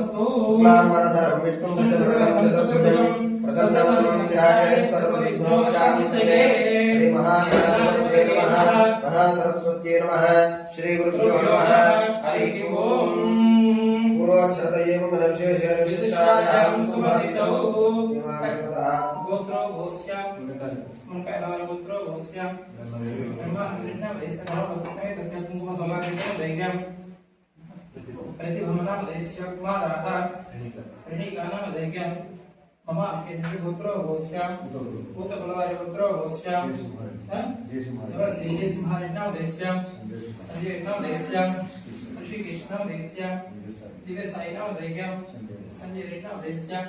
शुक्लाम्बरधरं विष्णुं चतुर्भुजं प्रसन्नवनं ध्यायेत् सर्वविघ्नोपशान्तिदे श्रीमहागणपतये नमः महासरस्वत्यै नमः श्रीगुरुभ्यो नमः हरिः ओम् पूर्वाक्षरतयेव मनविशेषेण विशिष्टायां सुभाषितौ गोत्रो भोष्याम् उनका नाम गोत्रो भोष्याम् ब्रह्मा कृष्ण वैष्णव तस्य कुम्भ समाकृतं वैज्ञानिक प्रतिभवनमदेश्य तो कुमाराः प्रणीकानमदैक्यं मम केन्द्रपुत्रो होस्याम् भूतबलवारिपुत्रो होस्याम् हाँ? श्रीजेसिंहारेणामदेश्याम् सञ्जयरेणामदेश्याम् ऋषिकेशनामदेश्याम् दिव्यसायिनामदैक्यं सञ्जयरेणामदेश्याम्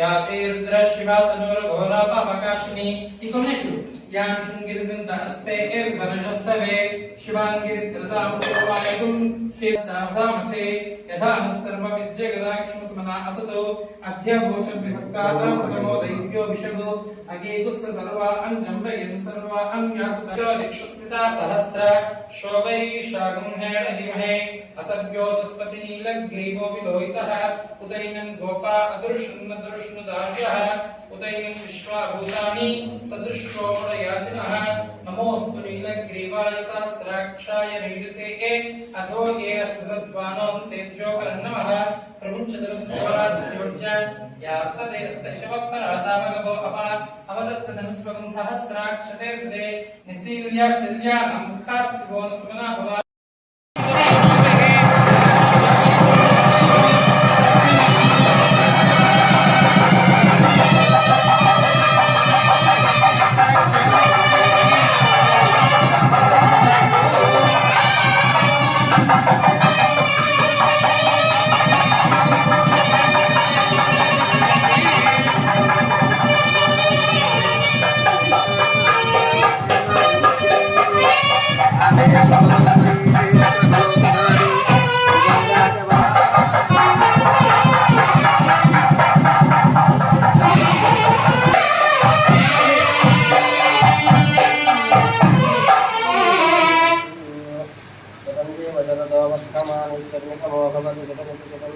यातेर्द्रशिवा तनोरघोरापमकाशिनी इकोनेषु यां शृङ्गिरिन्दहस्ते एर्वनहस्तवे शिवाङ्गिरित्रतामुपायगुं श्रीसावधामसे यथा सर्व विद्यगदाक्ष्मसुमना असतो अध्यघोषं विभक्ताता प्रथमो दैव्यो विषगो अगेतुस्य सर्वा अन्जम्बयन् सर्वा अन्यासुतो दिक्षुस्थिता सहस्र शोवै शागुंहेण हिमहे असभ्यो सुस्पति नीलग्रीवो विलोहितः उदैनन् गोपा अदृश्न दृश्नुदार्यः उदैनन् विश्वाभूतानि सदृश्रोणयातिनः नमोऽस्तु नीलग्रीवाय सहस्राक्षाय नीलसे अधो ये असदद्वानोऽन्तेभ्यो ಕುಚೋಕರನ್ನಮಃ ಪ್ರಭು ಚತುರ ಸೋರಾಧ್ಯೋಜ್ಯ ಯಾಸದೆ ಸ್ತೈಶವಕ್ತ ರಹತಾಮಗಭೋ ಅಪ ಅವದತ್ತ ಧನುಸ್ವಗಂ ಸಹಸ್ರಾಕ್ಷತೆ ಸುದೆ ನಿಸೀಲ್ಯ ಸಿಲ್ಯ ನಮುಖಾ ಸಿವೋ ಸುಮನಾ ಭವ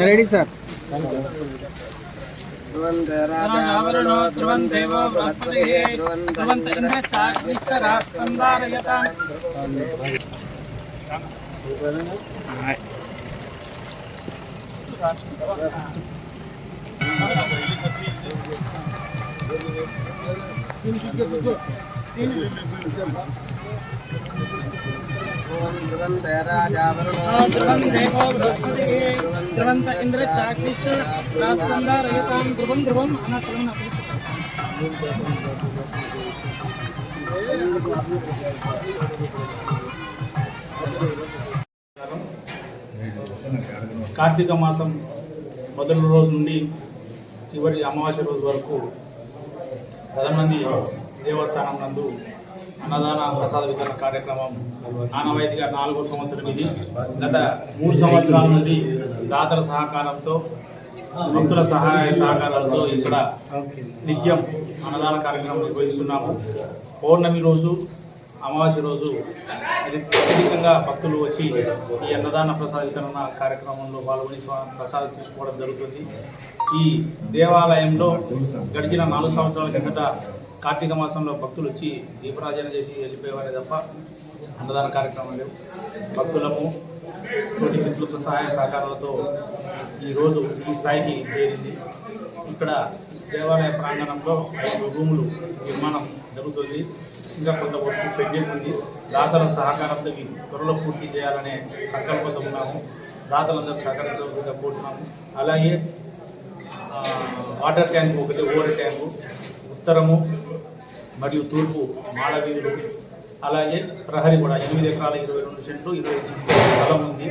రెడీ సార్ ध्रुवन्धराजावरुणो ध्रुवन् देवो बृहस्पतिः ध्रुवन्त इन्द्र चाग्निश्चरः स्कन्दारयताम् Thank you. ధ్రువంత ఇంద్ర చాగ్నిశ్చరాస్కందారయతాం ధ్రువం ధ్రువం అనంతరం కార్తీక మాసం మొదటి రోజు నుండి చివరి అమావాస్య రోజు వరకు పదమంది దేవస్థానం నందు అన్నదాన ప్రసాద వితరణ కార్యక్రమం ఆనవాయితీగా నాలుగో సంవత్సరం ఇది. గత మూడు సంవత్సరాల నుండి దాతల సహకారంతో భక్తుల సహాయ సహకారాలతో ఇక్కడ నిత్యం అన్నదాన కార్యక్రమం నిర్వహిస్తున్నాము. పౌర్ణమి రోజు అమావాస్య రోజు అత్యధికంగా భక్తులు వచ్చి ఈ అన్నదాన ప్రసాద వితరణ కార్యక్రమంలో పాల్గొని ప్రసాదం తీసుకోవడం జరుగుతుంది. ఈ దేవాలయంలో గడిచిన నాలుగు సంవత్సరాల కిందట కార్తీక మాసంలో భక్తులు వచ్చి దీపరాజన చేసి వెళ్ళిపోయేవారే తప్ప అన్నదాన కార్యక్రమం లేవు. భక్తులము తోటి మిత్రులతో సహాయ సహకారాలతో ఈరోజు ఈ స్థాయికి చేరింది. ఇక్కడ దేవాలయ ప్రాంగణంలో ఐదు రూములు నిర్మాణం జరుగుతుంది. ఇంకా కొంత వర్క్ పెండింగ్ ఉంది. దాతల సహకారంతో ఇవి త్వరలో పూర్తి చేయాలనే సంకల్పంతో ఉన్నాము. దాతలందరూ సహకరించవలసిందిగా కోరుతున్నాము. అలాగే వాటర్ ట్యాంక్ ఒకటి ఓవర్ ట్యాంకు. ఉత్తరము మరియు తూర్పు మాడ అలాగే ప్రహరి కూడా ఎనిమిది ఎకరాల ఇరవై రెండు సెంట్లు ఇరవై సెంట్లు స్థలం ఉంది.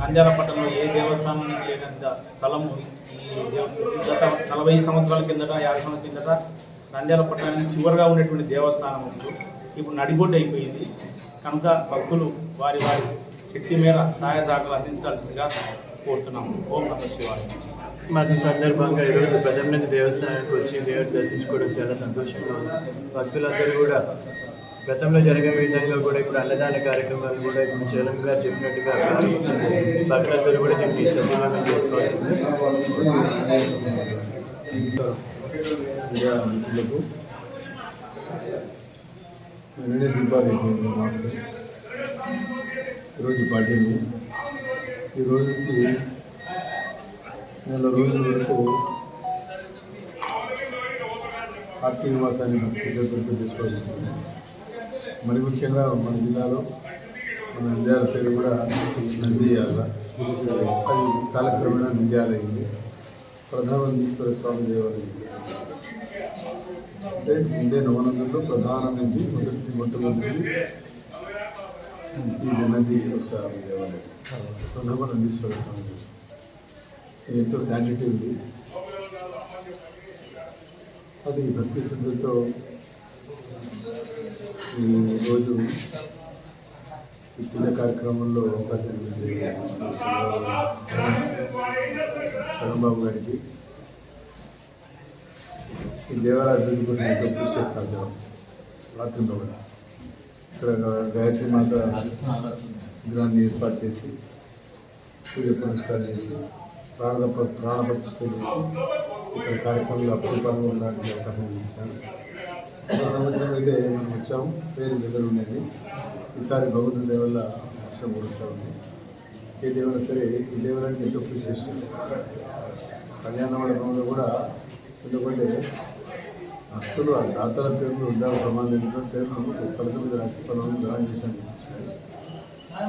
నంద్యాల పట్టణంలో ఏ దేవస్థానం లేనంత స్థలము ఈ గత నలభై సంవత్సరాల కిందట యాభై సంవత్సరాల కిందట నంద్యాల పట్టణానికి చివరిగా ఉన్నటువంటి దేవస్థానం ఉంది. ఇప్పుడు నడిబొడ్డు అయిపోయింది. కనుక భక్తులు వారి వారి శక్తి మేర సహాయ సహకారాలు అందించాల్సిందిగా కోరుతున్నాము. ఓం నమ శివాలయం మాసం సందర్భంగా ఈరోజు ప్రజానంద దేవస్థానానికి వచ్చి దేవుని దర్శించుకోవడం చాలా సంతోషంగా ఉంది. భక్తులందరూ కూడా గతంలో జరిగే విధంగా కూడా ఇప్పుడు అన్నదాన కార్యక్రమాలు కూడా ఇప్పుడు చలం గారు చెప్పినట్టుగా భక్తులందరూ కూడా దీన్ని సద్వినియోగం చేసుకోవాల్సింది. మీడియా మిత్రులకు నిన్నే దీపాలు ఈరోజు పార్టీలు. నుంచి నెల రోజుల వరకు కార్తీక నివాసాన్ని భక్తి చేసుకోవాల్సింది మరి ముఖ్యంగా మన జిల్లాలో మన నంద్యాల పేరు కూడా నందియాల అది కాలక్రమేణా నంద్యాల అయింది స్వామి దేవాలయం. అంటే ముందే నవనందంలో ప్రధానమైంది మొదటి మొట్టమొదటి ఈ నందీశ్వర స్వామి దేవాలయం. ప్రథమ నందీశ్వర స్వామి దేవాలయం. ఎంతో శాంటిటీ ఉంది. అది భక్తి శ్రద్ధతో ఈ రోజు ఈ పూజ కార్యక్రమంలో అవకాశం చరణబాబు గారికి. ఈ దేవాలయ అభివృద్ధి కోసం ఎంతో కృషి చేస్తారు జనం. రాత్రిలో కూడా ఇక్కడ గాయత్రి మాత విగ్రహాన్ని ఏర్పాటు చేసి పూజ పురస్కారం చేసి ప్రాణ ప్రాణ ప్రతిష్ఠ చేసి ఇక్కడ కార్యక్రమంలో అప్పుడు ఉండడానికి అవకాశం ఇచ్చాను ఒక సంవత్సరం అయితే మనం వచ్చాము. పేరు దగ్గర ఉండేది. ఈసారి భగవంతుని దేవల్ల వర్షం కురుస్తూ ఉంది. ఏ దేవుడు సరే ఈ దేవుడానికి ఎంతో కృషి చేస్తుంది కళ్యాణ మండపంలో కూడా ఎందుకంటే భక్తులు ఆ దాతల పేర్లు ఉద్యోగ ప్రమాదం పేర్లు పదకొండు రాసి పదకొండు గ్రహం చేశాను.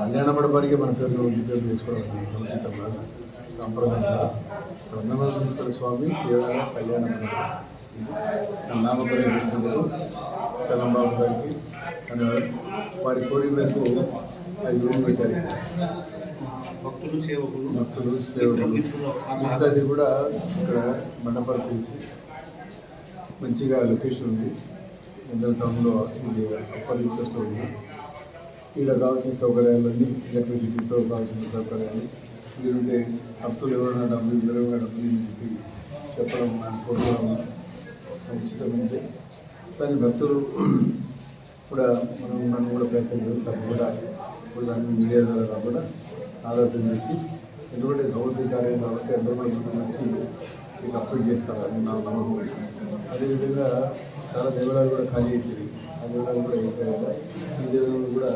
కళ్యాణ మండపానికి మన పేర్లు ఇంటి పేర్లు చేసుకోవడం సముచితం కాదు. సాంప్రదాయంగా స్వామి. కేవలం కళ్యాణ నామకరణం చేసినందుకు చలంబాబు గారికి వారి కోరిక మేరకు రూమ్ పెట్టారు. భక్తులు సేవకులు భక్తులు సేవకులు. మిగతాది కూడా ఇక్కడ మండపాలు తీసి మంచిగా లొకేషన్ ఉంది. ఇంటర్ టౌన్లో ఇది అప్పర్ ఉంది. ఇక్కడ కావాల్సిన సౌకర్యాలన్నీ ఎలక్ట్రిసిటీతో కావాల్సిన సౌకర్యాలు మీరుంటే భక్తులు ఎవరైనా డబ్బులు ఎవరైనా డబ్బులు చెప్పి చెప్పడం నాకు కోరుకోవడం సముచితమైంది కానీ భక్తులు కూడా మనం నన్ను కూడా ప్రయత్నం చేస్తాం కూడా ఇప్పుడు దాన్ని మీడియా ద్వారా కాకుండా ఆలోచన చేసి ఎందుకంటే భగవద్గీత కార్యం కాబట్టి అందరూ కూడా ముందు వచ్చి మీకు అప్లై చేస్తారని నా నమ్మకం. అదేవిధంగా చాలా దేవాలయాలు కూడా ఖాళీ అవుతుంది ఆ దేవాలయాలు కూడా అయిపోయాయి. ఈ దేవాలయాలు కూడా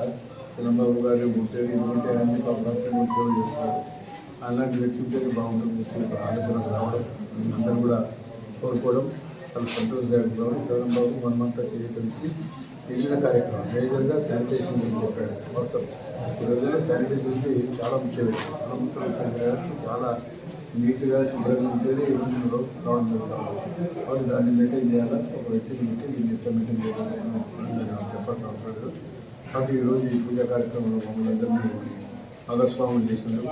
చిలంబాబు గారు ముట్టేది ఎందుకంటే అన్ని భక్తులు సేవ చేస్తారు అలాంటి వ్యక్తి ఉంటేనే బాగుంటుంది చెప్పి రావడం అందరూ కూడా కోరుకోవడం. చాలా సంతోషదాయకం జగన్ బాబు మనమంతా చేయగలిసి మిగిలిన కార్యక్రమం. మేజర్గా శానిటేషన్ గురించి చెప్పాడు. మొత్తం ఈ రోజుల్లో శానిటేషన్ చాలా ముఖ్యమైన ముఖ్యమంత్రి చాలా నీట్గా శుభ్రంగా ఉంటేనే ఈ రోజుల్లో రావడం జరుగుతాము దాన్ని మెయింటైన్ చేయాలా? ఒక వ్యక్తిని పెట్టి దీన్ని ఎంత మెయింటైన్ చేయాలని చెప్పాల్సిన అవసరం లేదు. కాబట్టి ఈరోజు ఈ పూజా కార్యక్రమంలో మమ్మల్ని అందరినీ భాగస్వామ్యం చేసినారు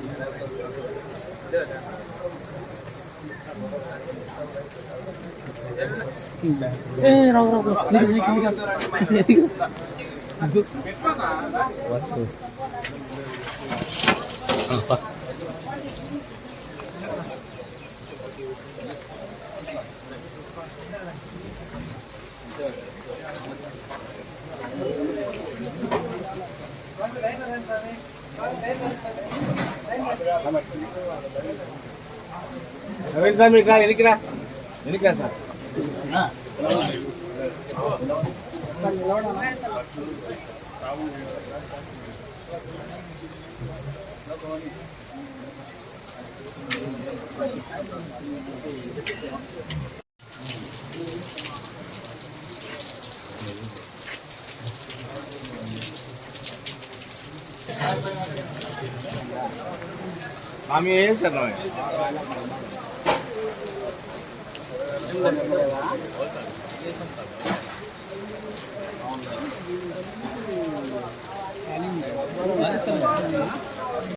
Eh, raw raw raw. Waduh. Apa? Thank you. நவீன்சாமி இருக்கா இருக்கிறா இருக்கிறா சார் Thank you. हम यही चल रहे